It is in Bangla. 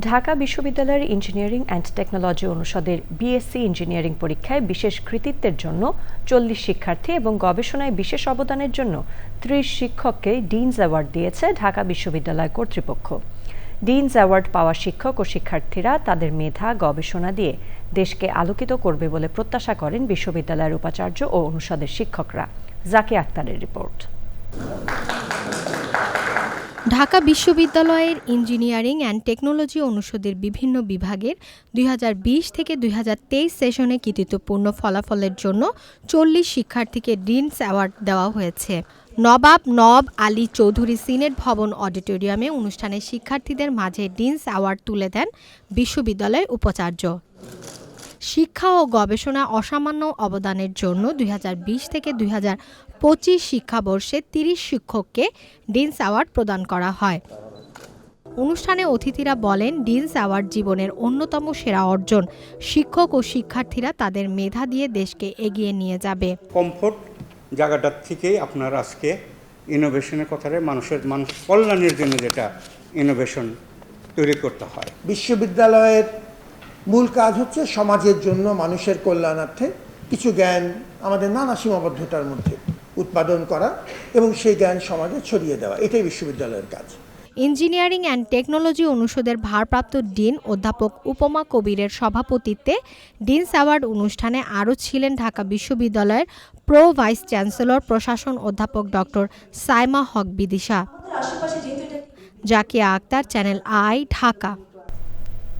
ঢাকা বিশ্ববিদ্যালয়ের ইঞ্জিনিয়ারিং অ্যান্ড টেকনোলজি অনুষদের বিএসসি ইঞ্জিনিয়ারিং পরীক্ষায় বিশেষ কৃতিত্বের জন্য চল্লিশ শিক্ষার্থী এবং গবেষণায় বিশেষ অবদানের জন্য ত্রিশ শিক্ষককে ডিনস অ্যাওয়ার্ড দিয়েছে ঢাকা বিশ্ববিদ্যালয় কর্তৃপক্ষ। ডিনস অ্যাওয়ার্ড পাওয়া শিক্ষক ও শিক্ষার্থীরা তাদের মেধা, গবেষণা দিয়ে দেশকে আলোকিত করবে বলে প্রত্যাশা করেন বিশ্ববিদ্যালয়ের উপাচার্য ও অনুষদের শিক্ষকরা। জাকে আক্তারের রিপোর্ট। ঢাকা বিশ্ববিদ্যালয়ের ইঞ্জিনিয়ারিং অ্যান্ড টেকনোলজি অনুষদের বিভিন্ন বিভাগের দুই হাজার বিশ থেকে দুই হাজার তেইশ সেশনে কৃতিত্বপূর্ণ ফলাফলের জন্য চল্লিশ শিক্ষার্থীকে ডিনস অ্যাওয়ার্ড দেওয়া হয়েছে। নবাব নব আলী চৌধুরী সিনেট ভবন অডিটোরিয়ামে অনুষ্ঠানে শিক্ষার্থীদের মাঝে ডিনস অ্যাওয়ার্ড তুলে দেন বিশ্ববিদ্যালয়ের উপাচার্য। শিক্ষা ও গবেষণা অসামান্য অবদানের জন্য দুই হাজার বিশ থেকে দুই পঁচিশ শিক্ষাবর্ষে তিরিশ শিক্ষককে ডিনস অ্যাওয়ার্ড প্রদান করা হয়। অনুষ্ঠানে অতিথিরা বলেন, ডিনস অ্যাওয়ার্ড জীবনের অন্যতম সেরা অর্জন। শিক্ষক ও শিক্ষার্থীরা তাদের মেধা দিয়ে দেশকে এগিয়ে নিয়ে যাবে। কমফোর্ট জায়গাটার থেকেই আপনার আজকে ইনোভেশনের কথাটা মানুষের মানুষ কল্যাণের জন্য যেটা ইনোভেশন তৈরি করতে হয়। বিশ্ববিদ্যালয়ের মূল কাজ হচ্ছে সমাজের জন্য মানুষের কল্যাণার্থে কিছু জ্ঞান আমাদের নানা সীমাবদ্ধতার মধ্যে উৎপাদন করা এবং সেই জ্ঞান সমাজে ছড়িয়ে দেওয়া। এটাই বিশ্ববিদ্যালয়ের কাজ। ইঞ্জিনিয়ারিং অ্যান্ড টেকনোলজি অনুষদের ভারপ্রাপ্ত ডিন অধ্যাপক উপমা কবিরের সভাপতিত্বে ডিনস অ্যাওয়ার্ড অনুষ্ঠানে আরও ছিলেন ঢাকা বিশ্ববিদ্যালয়ের প্রো ভাইস চ্যান্সেলর প্রশাসন অধ্যাপক doctor Saima Haque Bidisha. Zakia Akter channel I Dhaka.